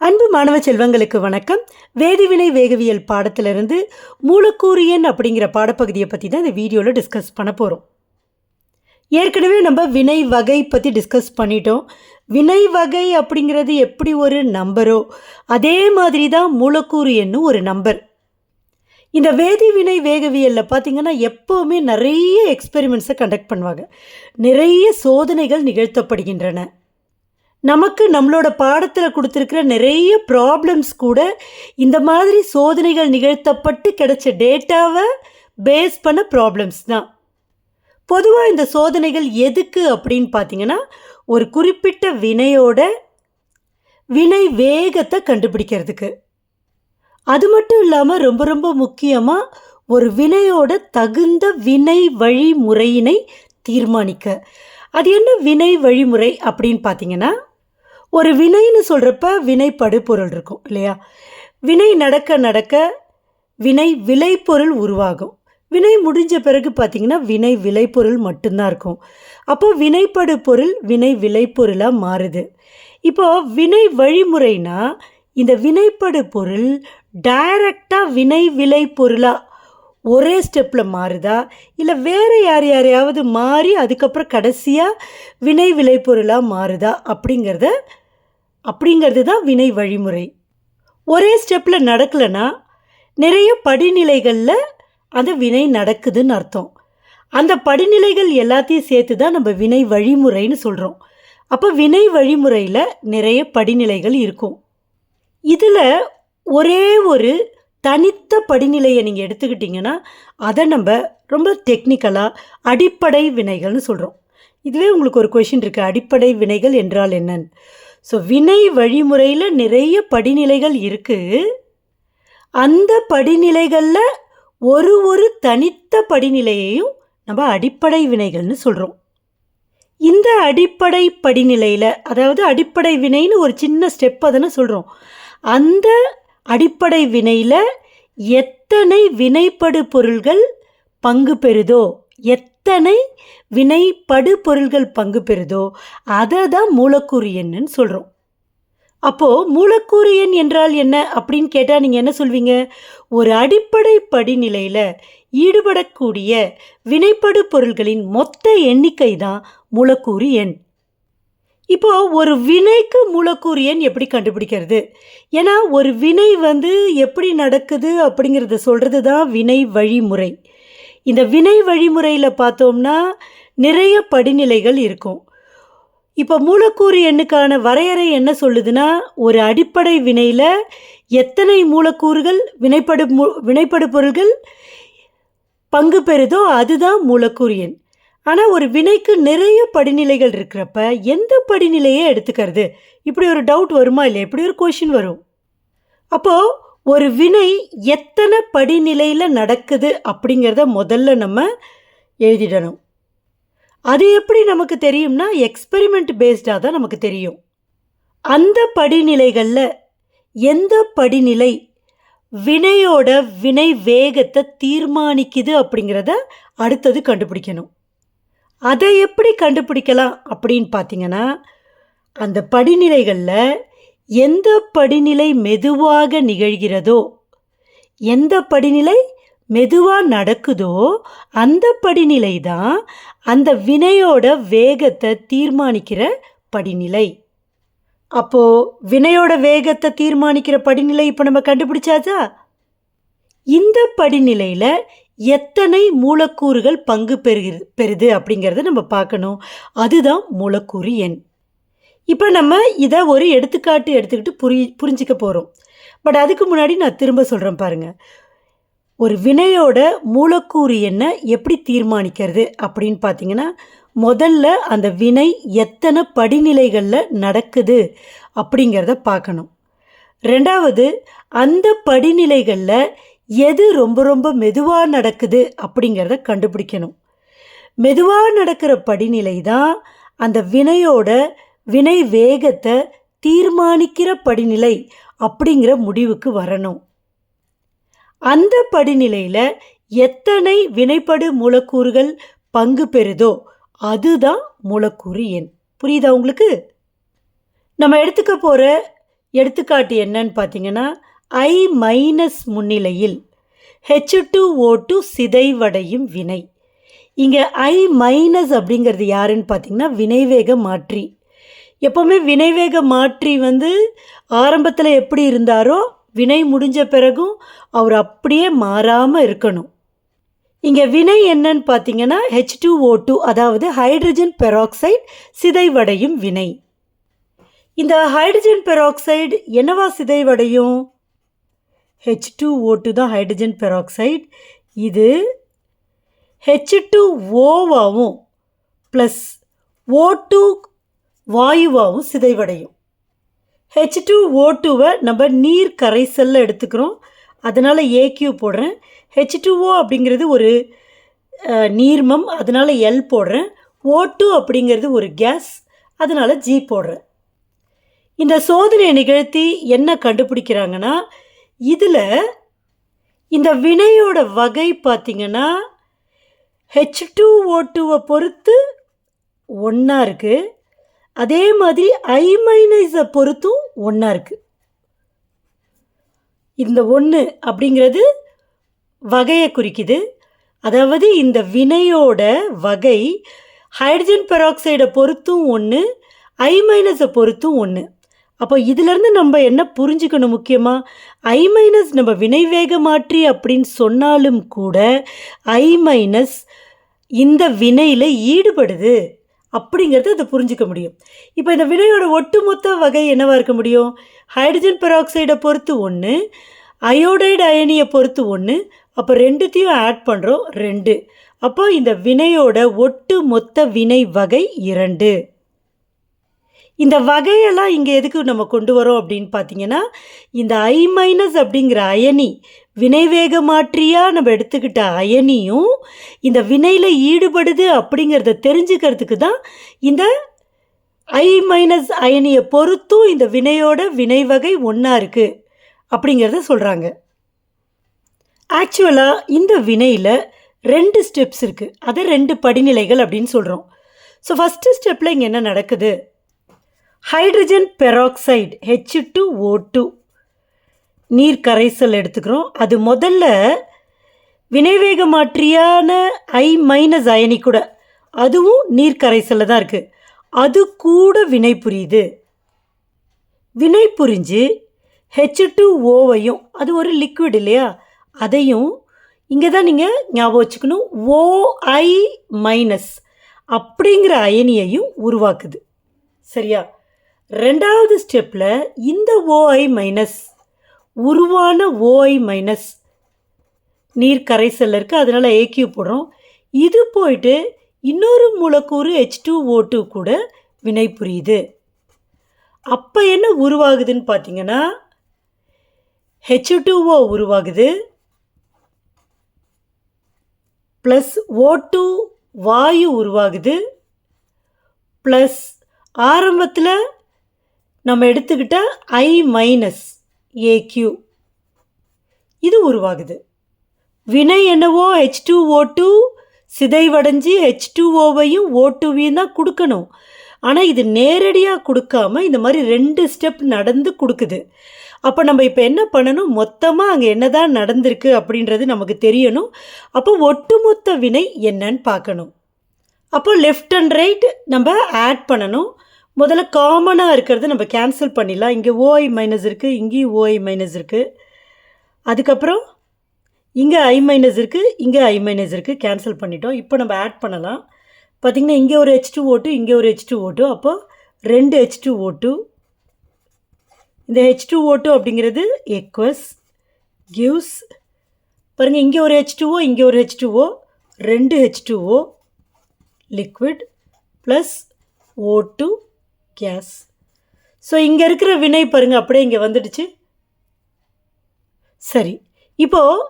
அன்பு மாணவ செல்வங்களுக்கு வணக்கம். வேதிவினை வேகவியல் பாடத்திலிருந்து மூலக்கூறு எண் அப்படிங்கிற பாடப்பகுதியை பற்றி தான் இந்த வீடியோவில் டிஸ்கஸ் பண்ண போகிறோம் ஏற்கனவே நம்ம வினை வகை பற்றி டிஸ்கஸ் பண்ணிட்டோம். வினை வகை அப்படிங்கிறது எப்படி ஒரு நம்பரோ அதே மாதிரி தான் மூலக்கூறு எண்ணும் ஒரு நம்பர் இந்த வேதிவினை வேகவியலில் பார்த்தீங்கன்னா எப்போவுமே நிறைய எக்ஸ்பெரிமெண்ட்ஸை கண்டக்ட் பண்ணுவாங்க. நிறைய சோதனைகள் நிகழ்த்தப்படுகின்றன. நமக்கு நம்மளோட பாடத்தில் கொடுத்துருக்கிற நிறைய ப்ராப்ளம்ஸ் கூட இந்த மாதிரி சோதனைகள் நிகழ்த்தப்பட்டு கிடைச்ச டேட்டாவை பேஸ் பண்ண ப்ராப்ளம்ஸ் தான். பொதுவாக இந்த சோதனைகள் எதுக்கு அப்படின்னு பார்த்தீங்கன்னா ஒரு குறிப்பிட்ட வினையோட வினை வேகத்தை கண்டுபிடிக்கிறதுக்கு. அது மட்டும் இல்லாமல் ரொம்ப ரொம்ப முக்கியமாக ஒரு வினையோட தகுந்த வினை வழிமுறையினை தீர்மானிக்க. அது என்ன வினை வழிமுறை அப்படின்னு பார்த்தீங்கன்னா ஒரு வினைன்னு சொல்கிறப்ப வினைப்படு பொருள் இருக்கும் இல்லையா? வினை நடக்க நடக்க வினை விளைபொருள் உருவாகும். வினை முடிஞ்ச பிறகு பார்த்தீங்கன்னா வினை விளைபொருள் மட்டும்தான் இருக்கும். அப்போ வினைப்படு பொருள் வினை விளைபொருளாக மாறுது. இப்போ வினை வழிமுறைனா இந்த வினைப்படு பொருள் டைரக்டாக வினை விளை பொருளாக ஒரே ஸ்டெப்பில் மாறுதா? இல்லை வேறு யார் யாரையாவது மாறி அதுக்கப்புறம் கடைசியாக வினை விளைபொருளாக மாறுதா? அப்படிங்கிறத அப்படிங்கிறது தான் வினை வழிமுறை. ஒரே ஸ்டெப்பில் நடக்கலைன்னா நிறைய படிநிலைகளில் அந்த வினை நடக்குதுன்னு அர்த்தம். அந்த படிநிலைகள் எல்லாத்தையும் சேர்த்து தான் நம்ம வினை வழிமுறைன்னு சொல்கிறோம் அப்போ வினை வழிமுறையில் நிறைய படிநிலைகள் இருக்கும். இதில் ஒரே ஒரு தனித்த படிநிலையை நீங்கள் எடுத்துக்கிட்டிங்கன்னா அதை நம்ம ரொம்ப டெக்னிக்கலாக அடிப்படை வினைகள்னு சொல்கிறோம் இதுவே உங்களுக்கு ஒரு கொஷின் இருக்குது அடிப்படை வினைகள் என்றால் என்னன்னு. ஸோ வினை வழிமுறையில் நிறைய படிநிலைகள் இருக்குது அந்த படிநிலைகளில் ஒரு ஒரு தனித்த படிநிலையையும் நம்ம அடிப்படை வினைகள்னு சொல்கிறோம் இந்த அடிப்படை படிநிலையில் அதாவது அடிப்படை வினைன்னு ஒரு சின்ன ஸ்டெப் அதனை சொல்கிறோம் அந்த அடிப்படை வினையில் எத்தனை வினைப்படு பொருள்கள் பங்கு பெறுதோ எத்தனை வினைப்படு பொருள்கள் பங்கு பெறுதோ அதை தான் மூலக்கூறு எண்ணுன்னு சொல்கிறோம் அப்போது மூலக்கூறு எண் என்றால் என்ன அப்படின்னு கேட்டால் நீங்கள் என்ன சொல்வீங்க? ஒரு அடிப்படை படிநிலையில் ஈடுபடக்கூடிய வினைப்படு பொருள்களின் மொத்த எண்ணிக்கை தான் மூலக்கூறு எண். இப்போ ஒரு வினைக்கு மூலக்கூறு எண் எப்படி கண்டுபிடிக்கிறது? ஏன்னா ஒரு வினை வந்து எப்படி நடக்குது அப்படிங்கிறத சொல்கிறது தான் வினை வழிமுறை. இந்த வினை வழிமுறையில் பார்த்தோம்னா நிறைய படிநிலைகள் இருக்கும். இப்போ மூலக்கூறு எண்ணுக்கான வரையறை என்ன சொல்லுதுன்னா ஒரு அடிப்படை வினையில் எத்தனை மூலக்கூறுகள் வினைப்படு மூ வினைப்படு பொருள்கள் பங்கு பெறுதோ அதுதான் மூலக்கூறு எண். ஆனால் ஒரு வினைக்கு நிறைய படிநிலைகள் இருக்கிறப்ப எந்த படிநிலையை எடுத்துக்கிறது? இப்படி ஒரு டவுட் வருமா இல்லை இப்படி ஒரு கொஷின் வரும். அப்போது ஒரு வினை எத்தனை படிநிலையில் நடக்குது அப்படிங்கிறத முதல்ல நம்ம எழுதிடணும். அது எப்படி நமக்கு தெரியும்னா எக்ஸ்பெரிமெண்ட் பேஸ்டாக தான் நமக்கு தெரியும். அந்த படிநிலைகளில் எந்த படிநிலை வினையோட வினை வேகத்தை தீர்மானிக்குது அப்படிங்கிறத அடுத்தது கண்டுபிடிக்கணும். அதை எப்படி கண்டுபிடிக்கலாம் அப்படின்னு பார்த்தீங்கன்னா அந்த படிநிலைகளில் எந்த படிநிலை மெதுவாக நிகழ்கிறதோ எந்த படிநிலை மெதுவாக நடக்குதோ அந்த படிநிலை தான் அந்த வினையோட வேகத்தை தீர்மானிக்கிற படிநிலை. அப்போது வினையோட வேகத்தை தீர்மானிக்கிற படிநிலை இப்போ நம்ம கண்டுபிடிச்சாச்சா? இந்த படிநிலையில் எத்தனை மூலக்கூறுகள் பங்கு பெறுகிறது பெறுது அப்படிங்கிறத நம்ம பார்க்கணும். அதுதான் மூலக்கூறு எண். இப்போ நம்ம இதை ஒரு எடுத்துக்காட்டு எடுத்துக்கிட்டு புரி புரிஞ்சிக்க போகிறோம் பட் அதுக்கு முன்னாடி நான் திரும்ப சொல்கிறேன் பாருங்கள் ஒரு வினையோட மூலக்கூறு எண்ணை எப்படி தீர்மானிக்கிறது அப்படின்னு பார்த்தீங்கன்னா முதல்ல அந்த வினை எத்தனை படிநிலைகளில் நடக்குது அப்படிங்கிறத பார்க்கணும். ரெண்டாவது அந்த படிநிலைகளில் எது ரொம்ப ரொம்ப மெதுவாக நடக்குது அப்படிங்கிறத கண்டுபிடிக்கணும். மெதுவாக நடக்கிற படிநிலை தான் அந்த வினையோட வினை வேகத்தை தீர்மானிக்கிற படிநிலை அப்படிங்கிற முடிவுக்கு வரணும். அந்த படிநிலையில் எத்தனை வினைப்படு மூலக்கூறுகள் பங்கு பெறுதோ அதுதான் மூலக்கூறு எண். புரியுதா உங்களுக்கு? நம்ம எடுத்துக்க போகிற எடுத்துக்காட்டு என்னன்னு பார்த்தீங்கன்னா ஐ மைனஸ் முன்னிலையில் ஹெச் டூ ஓ டூ சிதைவடையும் வினை. இங்கே ஐ மைனஸ் அப்படிங்கிறது யாருன்னு பார்த்தீங்கன்னா வினைவேக மாற்றி. எப்போவுமே வினைவேக மாற்றி வந்து ஆரம்பத்தில் எப்படி இருந்தாரோ வினை முடிஞ்ச பிறகும் அவர் அப்படியே மாறாமல் இருக்கணும். இங்கே வினை என்னன்னு பார்த்தீங்கன்னா ஹெச் டூ ஓ டூ அதாவது ஹைட்ரஜன் பெராக்சைடு சிதைவடையும் வினை. இந்த ஹைட்ரஜன் பெராக்சைடு என்னவா சிதைவடையும்? ஹெச் டூ ஓ டூ தான் ஹைட்ரஜன் பெராக்சைடு இது ஹெச் டூ ஓவாகவும் ப்ளஸ் ஓ டூ வாயுவாகவும் சிதைவடையும். ஹெச் டூ ஓ டூவை நம்ம நீர் கரைசலில் எடுத்துக்கிறோம். அதனால் ஏக்யூ போடுறேன். ஹெச் டூ ஓ அப்படிங்கிறது ஒரு நீர்மம். அதனால் எல் போடுறேன். ஓ டூ அப்படிங்கிறது ஒரு கேஸ் அதனால் ஜி போடுறேன். இந்த சோதனையை நிகழ்த்தி என்ன கண்டுபிடிக்கிறாங்கன்னா இதில் இந்த வினையோட வகை பார்த்திங்கன்னா ஹெச் டூ ஓ டூவை பொறுத்து ஒன்றா இருக்குது அதே மாதிரி ஐ மைனஸை பொறுத்தும் ஒன்றா இருக்குது இந்த ஒன்று அப்படிங்கிறது வகையை குறிக்குது. அதாவது இந்த வினையோட வகை ஹைட்ரஜன் பெராக்சைடை பொறுத்தும் ஒன்று ஐ மைனஸை பொறுத்தும் ஒன்று அப்போ இதிலேருந்து நம்ம என்ன புரிஞ்சுக்கணும் முக்கியமாக ஐ மைனஸ் நம்ம வினைவேக மாற்றி அப்படின்னு சொன்னாலும் கூட ஐ மைனஸ் இந்த வினையில் ஈடுபடுது அப்படிங்கிறத அதை புரிஞ்சுக்க முடியும். இப்போ இந்த வினையோட ஒட்டுமொத்த வகை என்னவாக இருக்க முடியும்? ஹைட்ரஜன் பெராக்சைடை பொறுத்து ஒன்று அயோடைடு அயனியை பொறுத்து ஒன்று அப்போ ரெண்டுத்தையும் ஆட் பண்ணுறோம் ரெண்டு. அப்போ இந்த வினையோட ஒட்டு மொத்த வினை வகை இரண்டு. இந்த வகையெல்லாம் இங்கே எதுக்கு நம்ம கொண்டு வரோம் அப்படின்னு பார்த்தீங்கன்னா இந்த ஐ மைனஸ் அப்படிங்கிற அயனி வினைவேக மாற்றியாக நம்ம எடுத்துக்கிட்ட அயனியும் இந்த வினையில் ஈடுபடுது அப்படிங்கிறத தெரிஞ்சுக்கிறதுக்கு தான் இந்த ஐ மைனஸ் அயனியை பொறுத்தும் இந்த வினையோட வினை வகை ஒன்றா இருக்குது அப்படிங்கிறத சொல்கிறாங்க ஆக்சுவலாக இந்த வினையில் ரெண்டு ஸ்டெப்ஸ் இருக்குது அதை ரெண்டு படிநிலைகள் அப்படின்னு சொல்கிறோம் ஸோ ஃபஸ்ட்டு ஸ்டெப்பில் இங்கே என்ன நடக்குது? Hydrogen peroxide H two O two நீர் கரைசல் எடுத்துக்கிறோம். அது முதல்ல வினைவேக மாற்றியான ஐ மைனஸ் அயனி கூட. அதுவும் நீர் கரைசலில் தான் இருக்குது அது கூட வினை புரியுது. வினை புரிஞ்சு ஹெச் டூ ஓவையும் அது ஒரு லிக்விட் இல்லையா? அதையும் இங்கே தான் நீங்கள் ஞாபகம் வச்சுக்கணும். ஓஐ மைனஸ் அப்படிங்கிற அயனியையும் உருவாக்குது. சரியா? ரெண்டாவது ஸ்டெப்பில் இந்த ஓஐ மைனஸ் உருவான ஓஐ மைனஸ் நீர் கரைசல்ல இருக்குது அதனால் ஏக்யூ போடுறோம். இது போயிட்டு இன்னொரு மூலக்கூறு ஹெச் டூ ஓ டூ கூட வினை புரியுது அப்போ என்ன உருவாகுதுன்னு பார்த்தீங்கன்னா ஹெச் டூஓ உருவாகுது. ப்ளஸ் ஓ டூ வாயு உருவாகுது. ப்ளஸ் ஆரம்பத்தில் நம்ம எடுத்துக்கிட்ட ஐ மைனஸ் ஏக்யூ இது உருவாகுது. வினை என்னவோ ஹெச் டூ ஓ டூ சிதைவடைஞ்சு ஹெச் டூ ஓவையும் ஓ டூவையும் தான் கொடுக்கணும். ஆனால் இது நேரடியாக கொடுக்காம இந்த மாதிரி ரெண்டு ஸ்டெப் நடந்து கொடுக்குது. அப்போ நம்ம இப்போ என்ன பண்ணணும்? மொத்தமாக அங்கே என்னதான் நடந்திருக்கு அப்படின்றது நமக்கு தெரியணும். அப்போ ஒட்டுமொத்த வினை என்னன்னு பார்க்கணும். அப்போ லெஃப்ட் அண்ட் ரைட் நம்ம ஆட் பண்ணணும். முதல்ல காமனாக இருக்கிறத நம்ம கேன்சல் பண்ணிடலாம். இங்கே ஓஐ மைனஸ் இருக்குது இங்கேயும் ஓஐ மைனஸ் இருக்குது அதுக்கப்புறம் இங்கே ஐ மைனஸ் இருக்குது இங்கே ஐ மைனஸ் இருக்குது கேன்சல் பண்ணிட்டோம். இப்போ நம்ம ஆட் பண்ணலாம். பார்த்திங்கன்னா இங்கே ஒரு ஹெச் டூ ஓட்டு இங்கே ஒரு ஹெச் டூ ஓட்டு அப்போது ரெண்டு ஹெச் டூ ஓட்டு இந்த ஹெச் டூ ஓட்டு அப்படிங்கிறது எக்வஸ் கிவ்ஸ் பாருங்கள் இங்கே ஒரு ஹெச் டூஓ இங்கே ஒரு ஹெச் டூஓ ரெண்டு H two O liquid plus O two gas so இங்கே இருக்கிற வினை பாருங்கள் அப்படியே இங்கே வந்துடுச்சு. சரி. இப்போது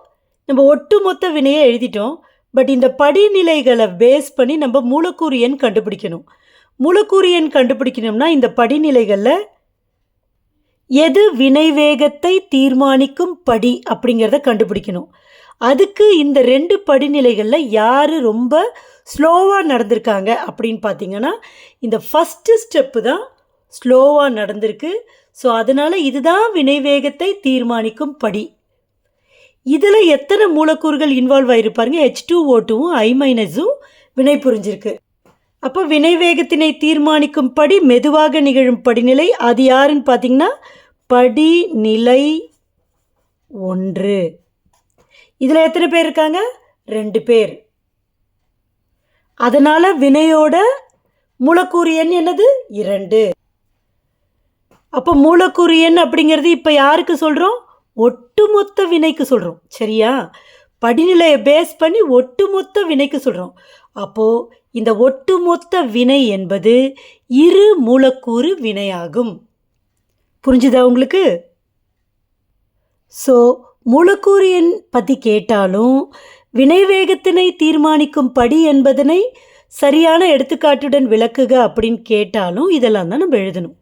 நம்ம ஒட்டுமொத்த வினையை எழுதிட்டோம். பட் இந்த படிநிலைகளை பேஸ் பண்ணி நம்ம மூலக்கூறு எண் கண்டுபிடிக்கணும். மூலக்கூறு எண் கண்டுபிடிக்கணும்னா இந்த படிநிலைகளில் எது வினைவேகத்தை தீர்மானிக்கும் படி அப்படிங்கிறத கண்டுபிடிக்கணும். அதுக்கு இந்த ரெண்டு படிநிலைகளில் யார் ரொம்ப ஸ்லோவாக நடந்திருக்காங்க அப்படின்னு பார்த்தீங்கன்னா இந்த ஃபஸ்ட்டு ஸ்டெப்பு தான் ஸ்லோவாக நடந்திருக்கு. ஸோ அதனால் இதுதான் வினைவேகத்தை தீர்மானிக்கும் படி. இதில் எத்தனை மூலக்கூறுகள் இன்வால்வ் ஆகிருப்பாருங்க ஹெச் டூ ஓ டூவும் ஐ மைனஸும் வினை புரிஞ்சிருக்கு. அப்போ வினைவேகத்தினை தீர்மானிக்கும் படி மெதுவாக நிகழும் படிநிலை அது யாருன்னு பார்த்தீங்கன்னா படிநிலை ஒன்று. இதில் எத்தனை பேர் இருக்காங்க? ரெண்டு பேர். அதனால் வினையோட மூலக்கூறு எண் என்னது? இரண்டு. அப்போ மூலக்கூறு எண் அப்படிங்கிறது இப்போ யாருக்கு சொல்கிறோம் ஒட்டுமொத்த வினைக்கு சொல்கிறோம் சரியா? படிநிலையை பேஸ் பண்ணி ஒட்டுமொத்த வினைக்கு சொல்கிறோம் அப்போது இந்த ஒட்டுமொத்த வினை என்பது இரு மூலக்கூறு வினையாகும். புரிஞ்சுதா உங்களுக்கு? ஸோ மூலக்கூறு எண் பற்றி கேட்டாலும் வினைவேகத்தினை தீர்மானிக்கும் படி என்பதனை சரியான எடுத்துக்காட்டுடன் விளக்குக அப்படின்னு கேட்டாலும் இதெல்லாம் தான் நம்ம எழுதணும்.